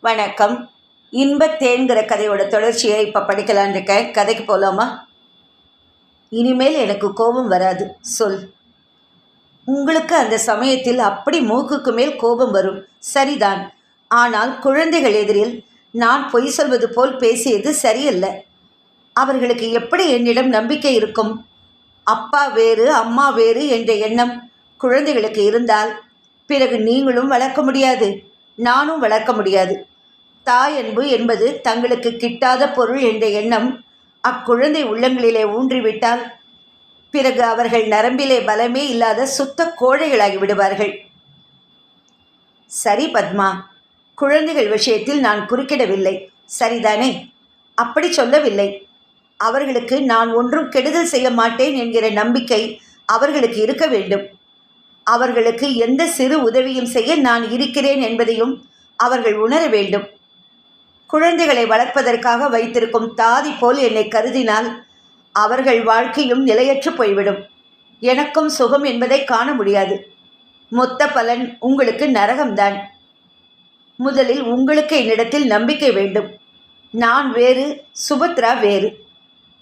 வணக்கம். இன்பத்தேன்கிற கதையோட தொடர்ச்சியை இப்போ படிக்கலான் இருக்கேன். கதைக்கு போகலாமா இனிமேல் எனக்கு கோபம் வராது. சொல். உங்களுக்கு அந்த சமயத்தில் அப்படி மூக்குக்கு மேல் கோபம் வரும். சரிதான். ஆனால் குழந்தைகள் எதிரில் நான் பொய் சொல்வது போல் பேசியது சரியல்ல. அவர்களுக்கு எப்படி என்னிடம் நம்பிக்கை இருக்கும்? அப்பா வேறு அம்மா வேறு என்ற எண்ணம் குழந்தைகளுக்கு இருந்தால் பிறகு நீங்களும் வளர்க்க முடியாது. நானும் வளர்க்க முடியாது. தாய் அன்பு என்பது தங்களுக்கு கிட்டாத பொருள் என்ற எண்ணம் அக்குழந்தை உள்ளங்களிலே ஊன்றிவிட்டால் பிறகு அவர்கள் நரம்பிலே பலமே இல்லாத சுத்த கோழைகளாகி விடுவார்கள். சரி பத்மா குழந்தைகள் விஷயத்தில் நான் குறுக்கிடவில்லை. சரிதானே? அப்படி சொல்லவில்லை. அவர்களுக்கு நான் ஒன்றும் கெடுதல் செய்ய மாட்டேன் என்கிற நம்பிக்கை அவர்களுக்கு இருக்க வேண்டும். அவர்களுக்கு எந்த சிறு உதவியும் செய்ய நான் இருக்கிறேன் என்பதையும் அவர்கள் உணர வேண்டும். குழந்தைகளை வளர்ப்பதற்காக வைத்திருக்கும் தாதி போல் என்னை கருதினால் அவர்கள் வாழ்க்கையும் நிலையற்று போய்விடும். எனக்கும் சுகம் என்பதை காண முடியாது. மொத்த பலன் உங்களுக்கு நரகம்தான். முதலில் உங்களுக்கு என்னிடத்தில் நம்பிக்கை வேண்டும். நான் வேறு சுபத்ரா வேறு.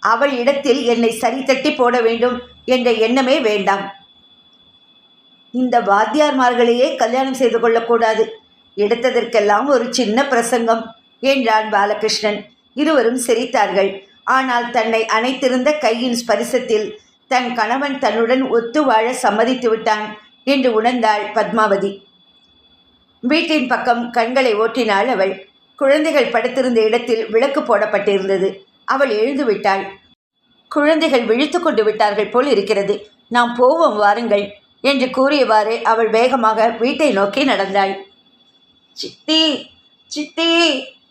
அவள் இடத்தில் என்னை சரித்தட்டி போட வேண்டும் என்ற எண்ணமே வேண்டாம். இந்த வாத்தியார்மார்களையே கல்யாணம் செய்து கொள்ளக்கூடாது. எடுத்ததற்கெல்லாம் ஒரு சின்ன பிரசங்கம். என்றான் பாலகிருஷ்ணன்? இருவரும் சிரித்தார்கள். ஆனால் தன்னை அணைத்திருந்த கையின் ஸ்பரிசத்தில் தன் கணவன் தன்னுடன் ஒத்து வாழ சம்மதித்து விட்டான் என்று உணர்ந்தாள் பத்மாவதி. வீட்டின் பக்கம் கண்களை ஓட்டினாள் அவள். குழந்தைகள் படுத்திருந்த இடத்தில் விளக்கு போடப்பட்டிருந்தது. அவள் எழுந்து விட்டாள். குழந்தைகள் விழித்து கொண்டு விட்டார்கள் போல் இருக்கிறது. நாம் போவோம் வாருங்கள் என்று கூறியவாறு அவள் வேகமாக வீட்டை நோக்கி நடந்தாள். சித்தி சித்தி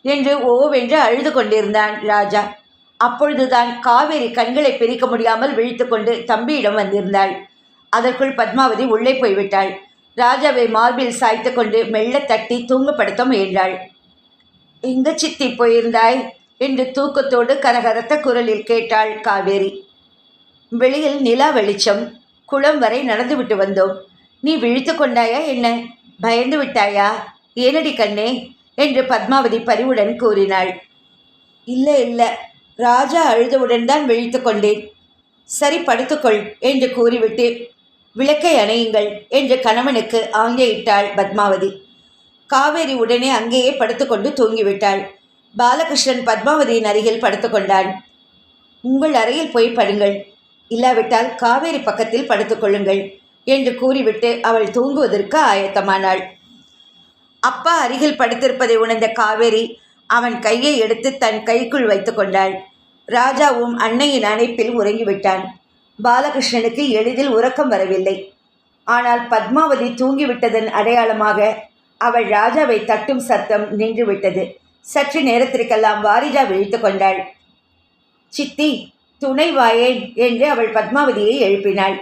என்று ஓவென்று அழுது கொண்டிருந்தான் ராஜா. அப்பொழுதுதான் காவேரி கண்களை பிரிக்க முடியாமல் விழித்துக்கொண்டு தம்பியிடம் வந்திருந்தாள். அதற்குள் பத்மாவதி உள்ளே போய்விட்டாள். ராஜாவை மார்பில் சாய்த்து கொண்டு மெல்ல தட்டி தூங்கப்படுத்த முயன்றாள். எங்க சித்தி போயிருந்தாய்? என்று தூக்கத்தோடு கரகரத்த குரலில் கேட்டாள் காவேரி. வெளியில் நிலா வெளிச்சம். குளம் வரை நடந்துவிட்டு வந்தோம். நீ விழித்து கொண்டாயா என்ன? பயந்து விட்டாயா? ஏனடி கண்ணே? என்று பத்மாவதி பரிவுடன் கூறினாள். இல்லை இல்லை. ராஜா அழுதவுடன் தான் விழித்து கொண்டேன். சரி படுத்துக்கொள் என்று கூறிவிட்டு விளக்கை அணையுங்கள் என்று கணவனுக்கு ஆங்கேயிட்டாள் பத்மாவதி. காவேரி உடனே அங்கேயே படுத்துக்கொண்டு தூங்கிவிட்டாள். பாலகிருஷ்ணன் பத்மாவதியின் அருகில் படுத்துக்கொண்டான் உங்கள் அறையில் போய் படுங்கள். இல்லாவிட்டால் காவேரி பக்கத்தில் படுத்துக்கொள்ளுங்கள் என்று கூறிவிட்டு அவள் தூங்குவதற்கு ஆயத்தமானாள். அப்பா அருகில் படுத்திருப்பதை உணர்ந்த காவேரி அவன் கையை எடுத்து தன் கைக்குள் வைத்து கொண்டாள். ராஜாவும் அன்னையின் அணைப்பில் உறங்கிவிட்டான். பாலகிருஷ்ணனுக்கு எளிதில் உறக்கம் வரவில்லை. ஆனால் பத்மாவதி தூங்கிவிட்டதன் அடையாளமாக அவள் ராஜாவை தட்டும் சத்தம் நின்றுவிட்டது. சற்று நேரத்திற்கெல்லாம் வாரிஜா விழித்து கொண்டாள். சித்தி துணை வாயேன் என்று அவள் பத்மாவதியை எழுப்பினாள்.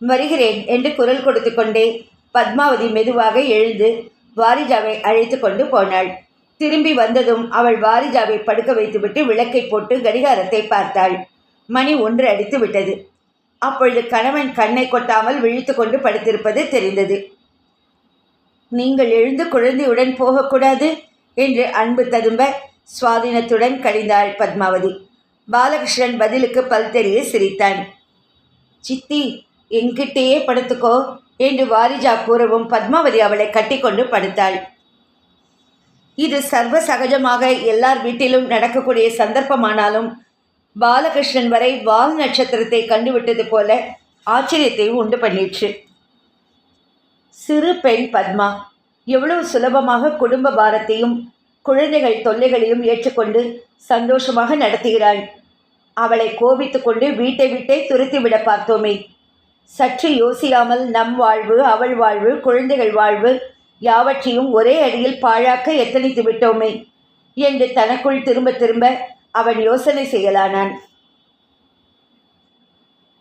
வருகிறேன் என்று குரல் கொடுத்து கொண்டே பத்மாவதி மெதுவாக எழுந்து வாரிஜாவை அழைத்து கொண்டு போனாள். திரும்பி வந்ததும் அவள் வாரிஜாவை படுக்க வைத்துவிட்டு விளக்கை போட்டு கடிகாரத்தை பார்த்தாள். மணி ஒன்று அடித்து விட்டது. அப்பொழுது கணவன் கண்ணை கொட்டாமல் விழித்து கொண்டு படுத்திருப்பது தெரிந்தது. நீங்கள் எழுந்து குழந்தையுடன் போகக்கூடாது என்று அன்பு ததும்ப சுவாதீனத்துடன் கழிந்தாள் பத்மாவதி. பாலகிருஷ்ணன் பதிலுக்கு பல் தெரிய சிரித்தான். சித்தி என்கிட்டேயே படுத்துக்கோ. என்று வாரிஜா கூறவும் பத்மாவதி அவளை கட்டிக்கொண்டு படுத்தாள். இது சர்வ சகஜமாக எல்லார் வீட்டிலும் நடக்கக்கூடிய சந்தர்ப்பமானாலும் பாலகிருஷ்ணன் வரை வால் நட்சத்திரத்தை கண்டுவிட்டது போல ஆச்சரியத்தை உண்டு பண்ணிற்று. சிறு பெண் பத்மா எவ்வளவு சுலபமாக குடும்ப பாரத்தையும் குழந்தைகள் தொல்லைகளையும் ஏற்றுக்கொண்டு சந்தோஷமாக நடத்துகிறாள். அவளை கோபித்து கொண்டு வீட்டை விட்டே துரத்திவிட பார்த்தோமே. சற்று யோசியாமல் நம் வாழ்வு அவள் வாழ்வு குழந்தைகள் வாழ்வு யாவற்றையும் ஒரே அடியில் பாழாக்க எத்தனித்து விட்டோமே என்று தனக்குள் திரும்ப திரும்ப அவன் யோசனை செய்யலானான்.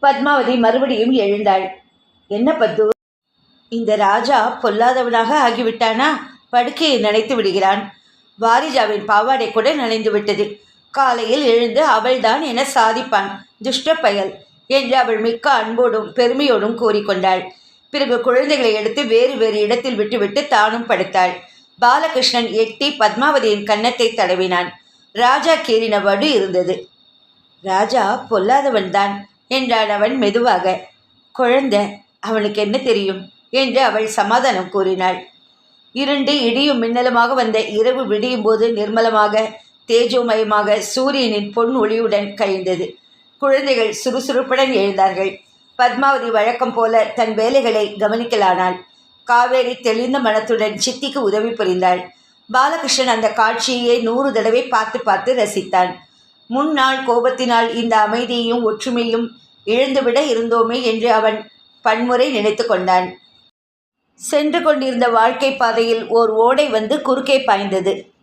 பத்மாவதி மறுபடியும் எழுந்தாள். என்ன பத்து? இந்த ராஜா பொல்லாதவனாக ஆகிவிட்டானா? படுக்கையை நினைத்து விடுகிறான். வாரிஜாவின் பாவாடை கூட நனைந்து விட்டது. காலையில் எழுந்து அவள்தான் என சாதிப்பான். துஷ்ட பயல். என்று அவள் மிக்க அன்போடும் பெருமையோடும் கூறிக்கொண்டாள். பிறகு குழந்தைகளை எடுத்து வேறு வேறு இடத்தில் விட்டுவிட்டு தானும் படுத்தாள். பாலகிருஷ்ணன் எட்டி பத்மாவதியின் கன்னத்தை தடவினான். ராஜா கேறின வடு இருந்தது. ராஜா பொல்லாதவன்தான் என்றான் அவன் மெதுவாக. குழந்தை அவனுக்கு என்ன தெரியும்? என்று அவள் சமாதானம் கூறினாள். இருண்டு இடியும் மின்னலுமாக வந்த இரவு விடியும் போது நிர்மலமாக தேஜோமயமாக சூரியனின் பொன் ஒளியுடன் கழிந்தது. குழந்தைகள் சுறுசுறுப்புடன் எழுந்தார்கள். பத்மாவதி வழக்கம் போல தன் வேலைகளை கவனிக்கலானாள். காவேரி தெளிந்த மனத்துடன் சித்திக்கு உதவி புரிந்தாள். பாலகிருஷ்ணன் அந்த காட்சியை நூறு தடவை பார்த்து பார்த்து ரசித்தான். முன்னாள் கோபத்தினால் இந்த அமைதியையும் ஒற்றுமையும் இழந்துவிட இருந்தோமே என்று அவன் பன்முறை நினைத்து கொண்டான். சென்று கொண்டிருந்த வாழ்க்கை பாதையில் ஓர் ஓடை வந்து குறுக்கே பாய்ந்தது.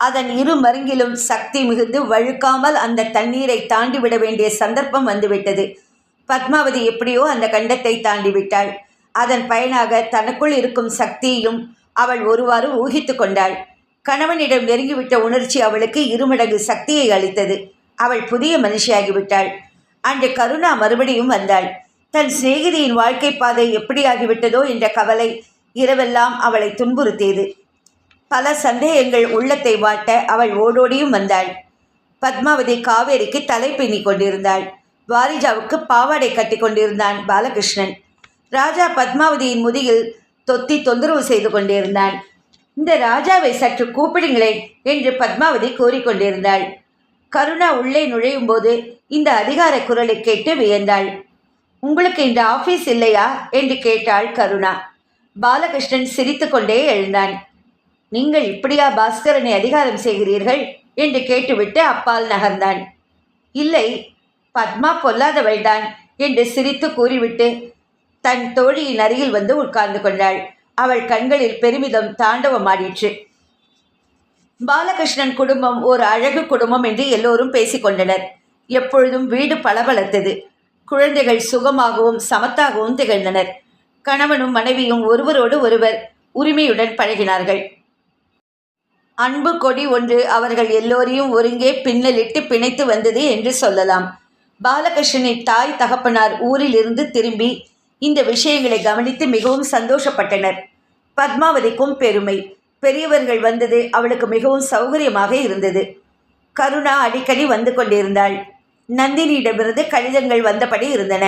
அதன் இரு மருங்கிலும் சக்தி மிகுந்து வழுக்காமல் அந்த தண்ணீரை தாண்டி விட வேண்டிய சந்தர்ப்பம் வந்துவிட்டது. பத்மாவதி எப்படியோ அந்த கண்டத்தை தாண்டி விட்டாள். அதன் பயனாக தனக்குள் இருக்கும் சக்தியையும் அவள் ஒருவாறு ஊகித்து கொண்டாள். கணவனிடம் நெருங்கிவிட்ட உணர்ச்சி அவளுக்கு இருமடங்கு சக்தியை அளித்தது. அவள் புதிய மனுஷியாகிவிட்டாள். அன்று கருணா மறுபடியும் வந்தாள். தன் சிநேகிதியின் வாழ்க்கை பாதை எப்படியாகிவிட்டதோ என்ற கவலை இரவெல்லாம் அவளை துன்புறுத்தியது. பல சந்தேகங்கள் உள்ளத்தை வாட்ட அவள் ஓடோடியும் வந்தாள். பத்மாவதி காவேரிக்கு தலை பின்னிக் கொண்டிருந்தாள். வாரிஜாவுக்கு பாவாடை கட்டி கொண்டிருந்தான் பாலகிருஷ்ணன். ராஜா பத்மாவதியின் முதுகில் தொத்தி தொந்தரவு செய்து கொண்டிருந்தான். இந்த ராஜாவை சற்று கூப்பிடுங்களேன் என்று பத்மாவதி கூறிக்கொண்டிருந்தாள் கருணா உள்ளே நுழையும் போது இந்த அதிகார குரலை கேட்டு வியந்தாள். உங்களுக்கு இந்த ஆஃபீஸ் இல்லையா? என்று கேட்டாள் கருணா. பாலகிருஷ்ணன் சிரித்துக்கொண்டே எழுந்தான். நீங்கள் இப்படியா பாஸ்கரனை அதிகாரம் செய்கிறீர்கள்? என்று கேட்டுவிட்டு அப்பால் நகர்ந்தான். இல்லை பத்மா பொல்லாதவள்தான் என்று சிரித்து கூறிவிட்டு தன் தோழியின் அருகில் வந்து உட்கார்ந்து கொண்டாள். அவள் கண்களில் பெருமிதம் தாண்டவமாடிற்று பாலகிருஷ்ணன் குடும்பம் ஒரு அழகு குடும்பம் என்று எல்லோரும் பேசிக்கொண்டனர் எப்பொழுதும் வீடு பளபளத்தது. குழந்தைகள் சுகமாகவும் சமத்தாகவும் திகழ்ந்தனர். கணவனும் மனைவியும் ஒருவரோடு ஒருவர் உரிமையுடன் பழகினார்கள். அன்பு கொடி ஒன்று அவர்கள் எல்லோரையும் ஒருங்கே பின்னலிட்டு பிணைத்து வந்தது என்று சொல்லலாம். பாலகிருஷ்ணனின் தாய் தகப்பனார் ஊரிலிருந்து திரும்பி இந்த விஷயங்களை கவனித்து மிகவும் சந்தோஷப்பட்டனர். பத்மாவதிக்கும் பெருமை. பெரியவர்கள் வந்தது அவளுக்கு மிகவும் சௌகரியமாக இருந்தது. கருணா அடிக்கடி வந்து கொண்டிருந்தாள். நந்தினியிடமிருந்து கடிதங்கள் வந்தபடி இருந்தன.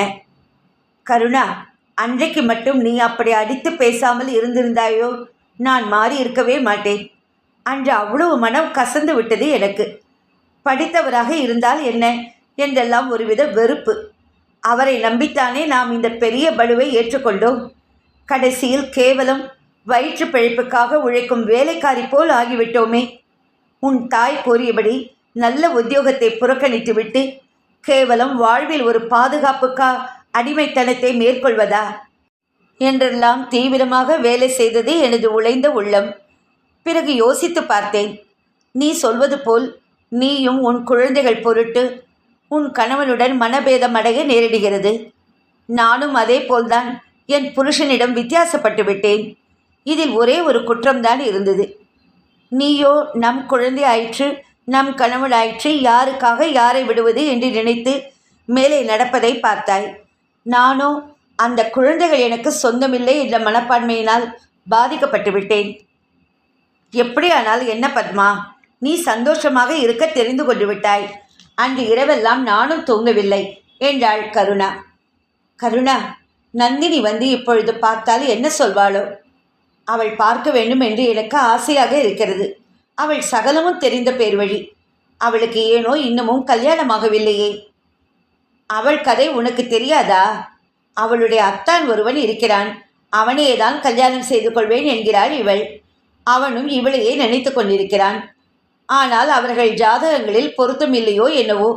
கருணா அன்றைக்கு மட்டும் நீ அப்படி அடித்து பேசாமல் இருந்திருந்தாயோ? நான் மாறி இருக்கவே மாட்டேன். அன்று அவ்வளவு மனம் கசந்து விட்டது எனக்கு. படித்தவராக இருந்தால் என்ன? என்றெல்லாம் ஒருவித வெறுப்பு. அவரை நம்பித்தானே நாம் இந்த பெரிய பலுவை ஏற்றுக்கொண்டோம். கடைசியில் கேவலம் வயிற்று பிழைப்புக்காக உழைக்கும் வேலைக்காரி போல் ஆகிவிட்டோமே. உன் தாய் கூறியபடி நல்ல உத்தியோகத்தை புறக்கணித்துவிட்டு கேவலம் வாழ்வில் ஒரு பாதுகாப்புக்கா அடிமைத்தனத்தை மேற்கொள்வதா? என்றெல்லாம் தீவிரமாக வேலை செய்தது எனது உழைந்த உள்ளம். பிறகு யோசித்து பார்த்தேன். நீ சொல்வது போல் நீயும் உன் குழந்தைகள் பொருட்டு உன் கணவனுடன் மனபேதம் அடைய நேரிடுகிறது. நானும் அதே போல்தான் என் புருஷனிடம் வித்தியாசப்பட்டு விட்டேன். இதில் ஒரே ஒரு குற்றம்தான் இருந்தது. நீயோ நம் குழந்தை ஆயிற்று நம் கணவன் ஆயிற்று யாருக்காக யாரை விடுவது என்று நினைத்து மேலே நடப்பதை பார்த்தாய். நானோ அந்த குழந்தைகள் எனக்கு சொந்தமில்லை என்ற மனப்பான்மையினால் பாதிக்கப்பட்டு விட்டேன். எப்படியானால் என்ன பத்மா? நீ சந்தோஷமாக இருக்க தெரிந்து கொண்டு விட்டாய் அன்று இரவெல்லாம் நானும் தூங்கவில்லை என்றாள் கருணா. கருணா நந்தினி வந்து இப்பொழுது பார்த்தால் என்ன சொல்வாளோ? அவள் பார்க்க வேண்டும் என்று எனக்கு ஆசையாக இருக்கிறது. அவள் சகலமும் தெரிந்த பேர் வழி அவளுக்கு ஏனோ இன்னமும் கல்யாணமாகவில்லையே. அவள் கதை உனக்கு தெரியாதா? அவளுடைய அத்தான் ஒருவன் இருக்கிறான். அவனையே கல்யாணம் செய்து கொள்வேன் என்கிறாள் இவள். அவனும் இவளையே நினைத்து கொண்டிருக்கிறான். ஆனால் அவர்கள் ஜாதகங்களில் பொருத்தமில்லையோ என்னவோ?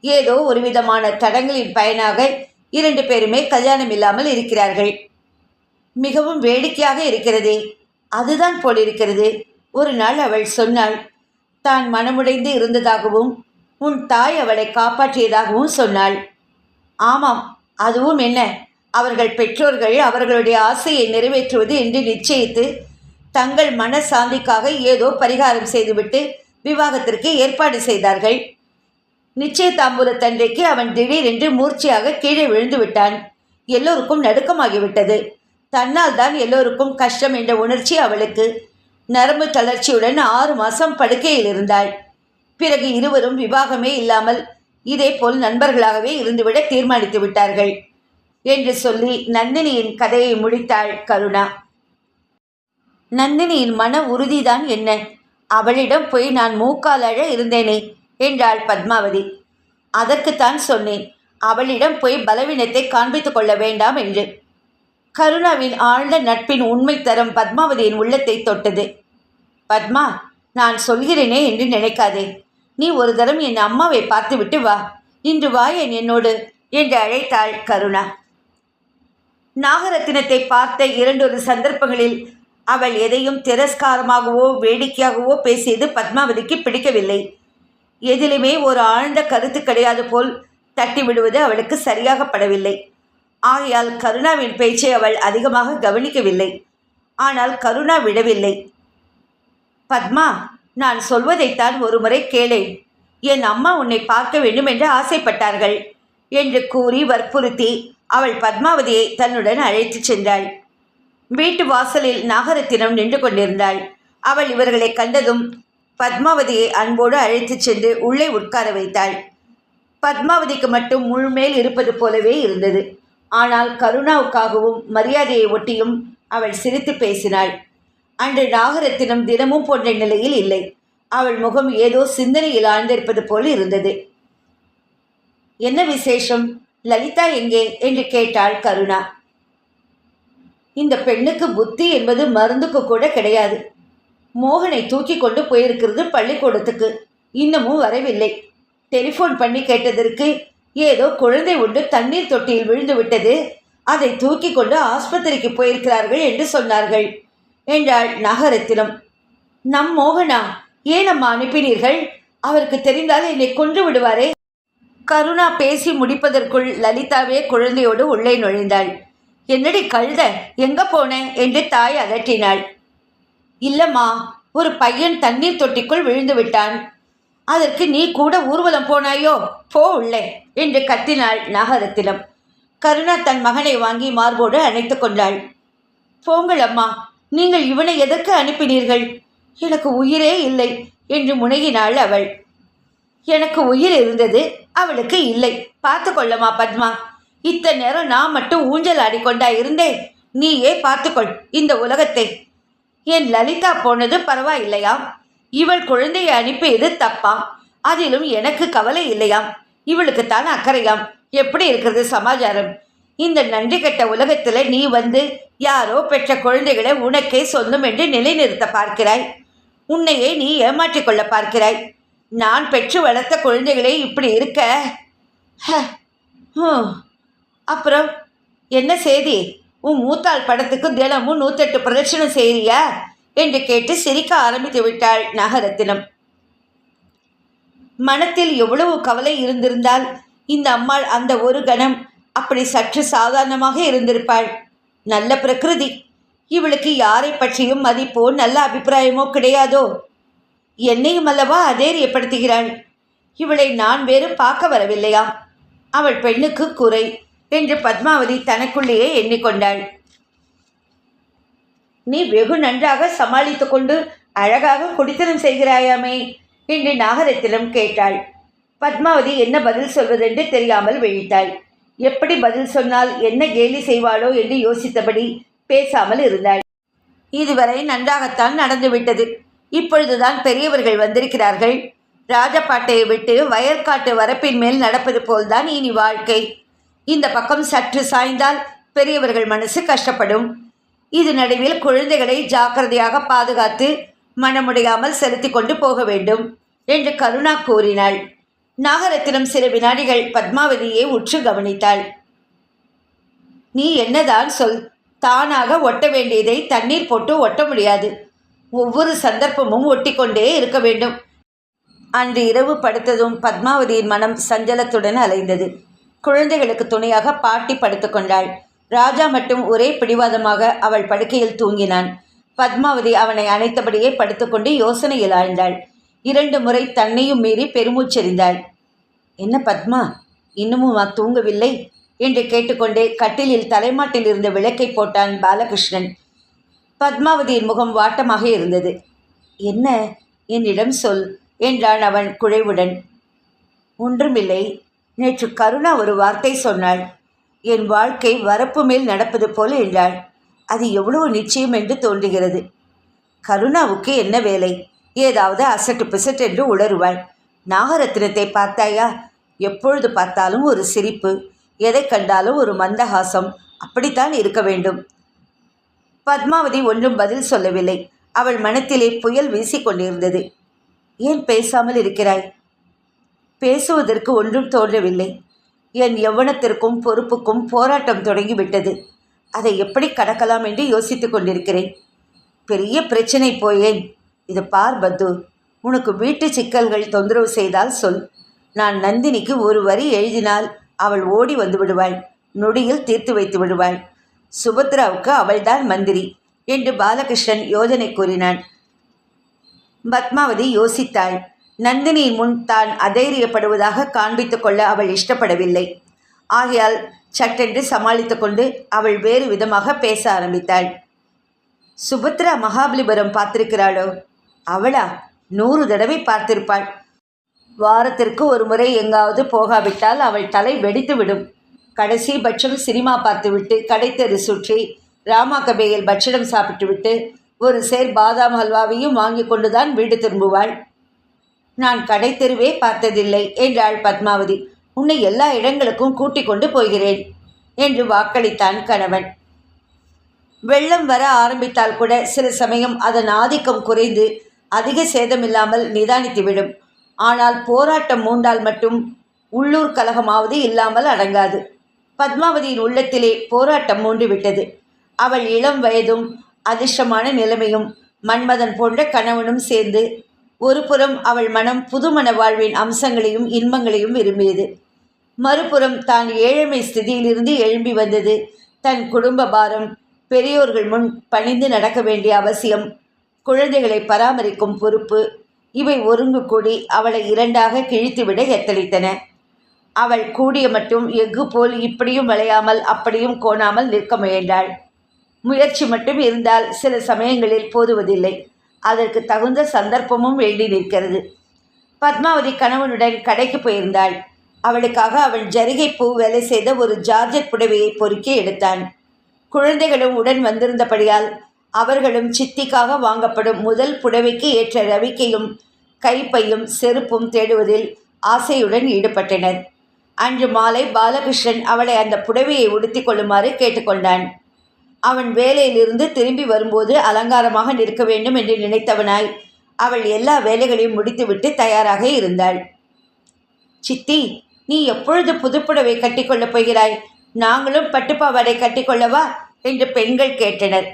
ஏதோ ஒரு விதமான தடங்களின் பயனாக இரண்டு பேருமே கல்யாணம் இல்லாமல் இருக்கிறார்கள். மிகவும் வேடிக்கையாக இருக்கிறதே. அதுதான் போலிருக்கிறது. ஒரு நாள் அவள் சொன்னாள். தான் மனமுடைந்து இருந்ததாகவும் உன் தாய் அவளை காப்பாற்றியதாகவும் சொன்னாள். ஆமாம். அதுவும் என்ன? அவர்கள் பெற்றோர்கள் அவர்களுடைய ஆசையை நிறைவேற்றுவது என்று நிச்சயித்து தங்கள் மனசாந்திக்காக ஏதோ பரிகாரம் செய்துவிட்டு விவாகத்திற்கு ஏற்பாடு செய்தார்கள். நிச்சய தாம்பூலத்தன்றைக்கு அவன் திடீரென்று மூர்ச்சையாக கீழே விழுந்து விட்டான் எல்லோருக்கும் நடுக்கமாகிவிட்டது. தன்னால் தான் எல்லோருக்கும் கஷ்டம் என்ற உணர்ச்சி அவளுக்கு. நரம்பு தளர்ச்சியுடன் ஆறு மாதம் படுக்கையில் இருந்தாள். பிறகு இருவரும் விவாகமே இல்லாமல் இதேபோல் நண்பர்களாகவே இருந்துவிட தீர்மானித்து விட்டார்கள் என்று சொல்லி நந்தினியின் கதையை முடித்தாள் கருணா. நந்தினியின் மன உறுதிதான் என்ன? அவளிடம் போய் நான் மூக்காலழ இருந்தேனே என்றாள் பத்மாவதி. அதற்குத்தான் சொன்னேன் அவளிடம் போய் பலவீனத்தை காண்பித்துக் கொள்ள வேண்டாம் என்று. கருணாவின் ஆழ்ந்த நட்பின் உண்மை தரம் பத்மாவதியின் உள்ளத்தை தொட்டது. பத்மா நான் சொல்கிறேனே என்று நினைக்காதே. நீ ஒரு தரம் என் அம்மாவை பார்த்துவிட்டு வா. இன்று வா என் என்னோடு என்று அழைத்தாள் கருணா. நாகரத்தினத்தை பார்த்த இரண்டொரு சந்தர்ப்பங்களில் அவள் எதையும் திரஸ்காரமாகவோ வேடிக்கையாகவோ பேசியது பத்மாவதிக்கு பிடிக்கவில்லை. எதிலுமே ஒரு ஆழ்ந்த கருத்து கிடையாது போல் தட்டி விடுவது அவளுக்கு சரியாக படவில்லை ஆகையால் கருணாவின் பேச்சை அவள் அதிகமாக கவனிக்கவில்லை. ஆனால் கருணா விடவில்லை. பத்மா நான் சொல்வதைத்தான் ஒருமுறை கேளேன். என் அம்மா உன்னை பார்க்க வேண்டும் என்று ஆசைப்பட்டார்கள். என்று கூறி வற்புறுத்தி அவள் பத்மாவதியை தன்னுடன் அழைத்துச் சென்றாள். வீட்டு வாசலில் நாகரத்தினம் நின்று கொண்டிருந்தாள். அவள் இவர்களை கண்டதும் பத்மாவதியை அன்போடு அழைத்துச் சென்று உள்ளே உட்கார வைத்தாள். பத்மாவதிக்கு மட்டும் முழுமேல் இருப்பது போலவே இருந்தது. ஆனால் கருணாவுக்காகவும் மரியாதையை ஒட்டியும் அவள் சிரித்து பேசினாள். அன்று நாகரத்தினம் தினமும் போன்ற நிலையில் இல்லை. அவள் முகம் ஏதோ சிந்தனையில் ஆழ்ந்திருப்பது போல் இருந்தது. என்ன விசேஷம்? லலிதா எங்கே? என்று கேட்டாள் கருணா. இந்த பெண்ணுக்கு புத்தி என்பது மருந்துக்கு கூட கிடையாது. மோகனை தூக்கி கொண்டு போயிருக்கிறது பள்ளிக்கூடத்துக்கு. இன்னமும் வரவில்லை. டெலிஃபோன் பண்ணி கேட்டதற்கு ஏதோ குழந்தை ஒன்று தண்ணீர் தொட்டியில் விழுந்து விட்டது. அதை தூக்கி கொண்டு ஆஸ்பத்திரிக்கு போயிருக்கிறார்கள் என்று சொன்னார்கள். என்றாள் நகரத்திலும் நம் மோகனா ஏன் அம்மா அனுப்பினீர்கள்? அவருக்கு தெரிந்தால் என்னை கொன்று விடுவாரே. கருணா பேசி முடிப்பதற்குள் லலிதாவே குழந்தையோடு உள்ளே நுழைந்தாள். என்னடி கழுத? எங்க போனேன் என்று தாய் அதட்டினாள். இல்லம்மா ஒரு பையன் தண்ணீர் தொட்டிக்குள் விழுந்து விட்டான். அதற்கு நீ கூட ஊர்வலம் போனாயோ? போ உள்ளே என்று கத்தினாள் நாகரத்தினம். கருணா தன் மகனை வாங்கி மார்போடு அணைத்து கொண்டாள். போங்கள் அம்மா நீங்கள் இவனை எதற்கு அனுப்பினீர்கள்? எனக்கு உயிரே இல்லை என்று முனையினாள் அவள். எனக்கு உயிர் இருந்தது அவளுக்கு இல்லை. பார்த்து கொள்ளமா பத்மா. இத்தனை நேரம் நான் மட்டும் ஊஞ்சல் ஆடிக்கொண்டா இருந்தேன். நீயே பார்த்துக்கொள் இந்த உலகத்தை. என் லலிதா போனது பரவாயில்லையாம் இவள் குழந்தையை அனுப்பியது தப்பாம் அதிலும் எனக்கு கவலை இல்லையாம் இவளுக்குத்தான் அக்கறையாம் எப்படி இருக்கிறது சமாச்சாரம்? இந்த நன்றி கெட்ட உலகத்தில் நீ வந்து யாரோ பெற்ற குழந்தைகளை உனக்கே சொந்தம் என்று நிலைநிறுத்த பார்க்கிறாய். உன்னையே நீ ஏமாற்றிக்கொள்ள பார்க்கிறாய். நான் பெற்று வளர்த்த குழந்தைகளே இப்படி இருக்க? ஹ, ஹம். அப்புறம் என்ன செய்தி உன் மூத்தாள் படத்துக்கு தினமும் நூற்றெட்டு பிரதட்சணம் செய்கிறியா என்று கேட்டு சிரிக்க ஆரம்பித்து விட்டாள் நகரத்தினம். மனத்தில் எவ்வளவு கவலை இருந்திருந்தால் இந்த அம்மாள் அந்த ஒரு கணம் அப்படி சற்று சாதாரணமாக இருந்திருப்பாள். நல்ல பிரகிருதி இவளுக்கு யாரை பற்றியும் மதிப்போ நல்ல அபிப்பிராயமோ கிடையாதோ? என்னையும் அல்லவா அதேரியப்படுத்துகிறாள்? இவளை நான் வேறு பார்க்க வரவில்லையாம் அவள் பெண்ணுக்கு குறை என்று பத்மாவதி தனக்குள்ளேயே எண்ணிக்கொண்டாள். நீ வெகு நன்றாக சமாளித்து கொண்டு அழகாக குடித்தனம் செய்கிறாயாமே? என்று நாகரத்தினம் கேட்டாள். பத்மாவதி என்ன பதில் சொல்வதென்று தெரியாமல் விழித்தாள். எப்படி பதில் சொன்னால் என்ன கேலி செய்வாளோ? என்று யோசித்தபடி பேசாமல் இருந்தாள். இதுவரை நன்றாகத்தான் நடந்துவிட்டது. இப்பொழுதுதான் பெரியவர்கள் வந்திருக்கிறார்கள். ராஜபாட்டையை விட்டு வயற்காட்டு வரப்பின் மேல் நடப்பது போல்தான் இனி வாழ்க்கை. இந்த பக்கம் சற்று சாய்ந்தால் பெரியவர்கள் மனசு கஷ்டப்படும். இது நடுவில் குழந்தைகளை ஜாக்கிரதையாக பாதுகாத்து மனமுடையாமல் செலுத்தி கொண்டு போக வேண்டும் என்று கருணா கூறினாள். நாகரத்தினம் சில வினாடிகள் பத்மாவதியை உற்று கவனித்தாள். நீ என்னதான் சொல் தானாக ஒட்ட வேண்டியதை தண்ணீர் போட்டு ஒட்ட முடியாது. ஒவ்வொரு சந்தர்ப்பமும் ஒட்டிக்கொண்டே இருக்க வேண்டும். அன்று இரவு படுத்ததும் பத்மாவதியின் மனம் சஞ்சலத்துடன் அலைந்தது. குழந்தைகளுக்கு துணையாக பாட்டி படுத்துக்கொண்டாள் ராஜா மட்டும் ஒரே பிடிவாதமாக அவள் படுக்கையில் தூங்கினான். பத்மாவதி அவனை அணைத்தபடியே படுத்துக்கொண்டு யோசனையில் ஆழ்ந்தாள். இரண்டு முறை தன்னையும் மீறி பெருமூச்செறிந்தாள். என்ன பத்மா இன்னமும் தூங்கவில்லை? என்று கேட்டுக்கொண்டே கட்டிலில் தலைமாட்டில் இருந்த விளக்கை போட்டான் பாலகிருஷ்ணன். பத்மாவதியின் முகம் வாட்டமாக இருந்தது. என்ன? என்னிடம் சொல் என்றான் அவன் குழைவுடன். ஒன்றுமில்லை. நேற்று கருணா ஒரு வார்த்தை சொன்னாள். என் வாழ்க்கை வரப்பு மேல் நடப்பது போல என்றாள். அது எவ்வளவு நிச்சயம் என்று தோன்றுகிறது. கருணாவுக்கு என்ன வேலை? ஏதாவது அசட்டு பிசட்டு என்று உளறுவாள். நாகரத்னத்தை பார்த்தாயா? எப்பொழுது பார்த்தாலும் ஒரு சிரிப்பு. எதை கண்டாலும் ஒரு மந்தஹாசம். அப்படித்தான் இருக்க வேண்டும். பத்மாவதி ஒன்றும் பதில் சொல்லவில்லை. அவள் மனத்திலே புயல் வீசிக்கொண்டிருந்தது. ஏன் பேசாமல் இருக்கிறாய்? பேசுவதற்கு ஒன்றும் தோன்றவில்லை. என் யவனத்திற்கும் பொறுப்புக்கும் போராட்டம் தொடங்கிவிட்டது. அதை எப்படி கடக்கலாம் என்று யோசித்துக் கொண்டிருக்கிறேன். பெரிய பிரச்சனை போயேன். இது பார் பத்து உனக்கு வீட்டு சிக்கல்கள் தொந்தரவு செய்தால் சொல். நான் நந்தினிக்கு ஒரு வரி எழுதினால் அவள் ஓடி வந்து விடுவாள். நொடியில் தீர்த்து வைத்து விடுவாள். சுபத்ராவுக்கு அவள்தான் மந்திரி என்று பாலகிருஷ்ணன் யோஜனை கூறினான். பத்மாவதி யோசித்தாள். நந்தினியின் முன் தான் அதைரியப்படுவதாக காண்பித்துக் கொள்ள அவள் இஷ்டப்படவில்லை. ஆகையால் சட்டென்று சமாளித்து கொண்டு அவள் வேறு விதமாக பேச ஆரம்பித்தாள். சுபத்ரா மகாபலிபுரம் பார்த்திருக்கிறாளோ? அவளா? நூறு தடவை பார்த்திருப்பாள். வாரத்திற்கு ஒரு முறை எங்காவது போகாவிட்டால் அவள் தலை வெடித்து விடும். கடைசி பட்சம் சினிமா பார்த்துவிட்டு கடைத்தெரு சுற்றி ராமா கபேயில் பட்சணம் சாப்பிட்டுவிட்டு ஒரு சேர் பாதாம் ஹல்வாவையும் வாங்கி கொண்டுதான் வீடு திரும்புவாள். நான் கடை தெருவே பார்த்ததில்லை என்றாள் பத்மாவதி. உன்னை எல்லா இடங்களுக்கும் கூட்டிக் கொண்டு போகிறேன் என்று வாக்களித்தான் கணவன். வெள்ளம் வர ஆரம்பித்தால் கூட சில சமயம் அதன் ஆதிக்கம் குறைந்து அதிக சேதமில்லாமல் நிதானித்துவிடும் ஆனால் போராட்டம் மூண்டால் மட்டும் உள்ளூர் கலகமாவது இல்லாமல் அடங்காது. பத்மாவதியின் உள்ளத்திலே போராட்டம் மூண்டுவிட்டது அவள் இளம் வயதும் அதிர்ஷ்டமான நிலைமையும் மன்மதன் போன்ற கணவனும் சேர்ந்து ஒருபுறம் அவள் மனம் புதுமண வாழ்வின் அம்சங்களையும் இன்பங்களையும் விரும்பியது. மறுபுறம் தான் ஏழ்மை ஸ்திதியிலிருந்து எழும்பி வந்தது. தன் குடும்ப பாரம் பெரியோர்கள் முன் பணிந்து நடக்க வேண்டிய அவசியம் குழந்தைகளை பராமரிக்கும் பொறுப்பு இவை ஒருங்கு கூடி அவளை இரண்டாக கிழித்துவிட எத்தளித்தன அவள் கூடிய மட்டும் எஃகு போல் இப்படியும் விளையாமல் அப்படியும் கோணாமல் நிற்க முயன்றாள். முயற்சி மட்டும் இருந்தால் சில சமயங்களில் போதுவதில்லை. அதற்கு தகுந்த சந்தர்ப்பமும் வேண்டி நிற்கிறது. பத்மாவதி கணவனுடன் கடைக்கு போயிருந்தாள். அவளுக்காக அவள் ஜரிகை பூ வேலை செய்த ஒரு ஜார்ஜெட் புடவையை பொறுக்கி எடுத்தான். குழந்தைகளும் உடன் வந்திருந்தபடியால் அவர்களும் சித்திக்காக வாங்கப்படும் முதல் புடவைக்கு ஏற்ற ரவிக்கையும் கைப்பையும் செருப்பும் தேடுவதில் ஆசையுடன் ஈடுபட்டனர். அன்று மாலை பாலகிருஷ்ணன் அவளை அந்த புடவையை உடுத்திக் கொள்ளுமாறு கேட்டுக்கொண்டான். அவன் வேலையிலிருந்து திரும்பி வரும்போது அலங்காரமாக நிற்க வேண்டும் என்று நினைத்தவனாய் அவள் எல்லா வேலைகளையும் முடித்துவிட்டு தயாராக இருந்தாள். சித்தி நீ எப்பொழுது புதுப்புடவை கட்டிக்கொள்ளப் போகிறாய்? நாங்களும் பட்டுப்பாவாடை கட்டிக்கொள்ளவா? என்று பெண்கள் கேட்டனர்.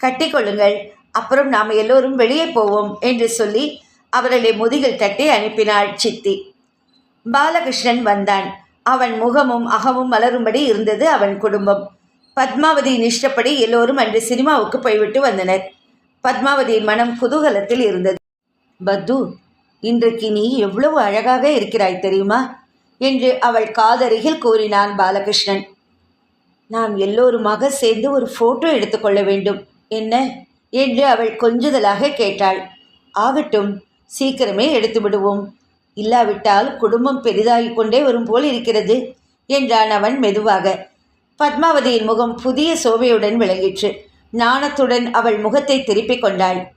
கட்டிக்கொள்ளுங்கள் அப்புறம் நாம் எல்லோரும் வெளியே போவோம் என்று சொல்லி அவர்களை முதுகில் தட்டி அனுப்பினாள் சித்தி. பாலகிருஷ்ணன் வந்தான். அவன் முகமும் அகமும் மலரும்படி இருந்தது அவன் குடும்பம். பத்மாவதியின் இஷ்டப்படி எல்லோரும் அன்று சினிமாவுக்கு போய்விட்டு வந்தனர். பத்மாவதியின் மனம் குதூகலத்தில் இருந்தது. பத்து இன்றைக்கு நீ எவ்வளவு அழகாக இருக்கிறாய் தெரியுமா? என்று அவள் காதருகில் கூறினான் பாலகிருஷ்ணன். நாம் எல்லோருமாக சேர்ந்து ஒரு ஃபோட்டோ எடுத்துக்கொள்ள வேண்டும். என்ன? என்று அவள் கொஞ்சுதலாக கேட்டாள். ஆகட்டும் சீக்கிரமே எடுத்து விடுவோம். இல்லாவிட்டால் குடும்பம் பெரிதாகிக் கொண்டே வரும் போல் இருக்கிறது என்றான் அவன் மெதுவாக. பத்மாவதியின் முகம் புதிய சோபையுடன் விளங்கிற்று. நாணத்துடன் அவள் முகத்தை திருப்பிக் கொண்டாள்.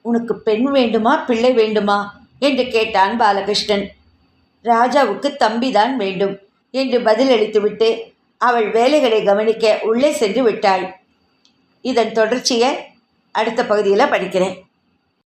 உனக்கு பெண் வேண்டுமா பிள்ளை வேண்டுமா? என்று கேட்டான் பாலகிருஷ்ணன். ராஜாவுக்கு தம்பிதான் வேண்டும் என்று பதிலளித்துவிட்டு அவள் வேலைகளை கவனிக்க உள்ளே சென்று விட்டாள். இதன் தொடர்ச்சியை அடுத்த பகுதியில் படிக்கிறேன்.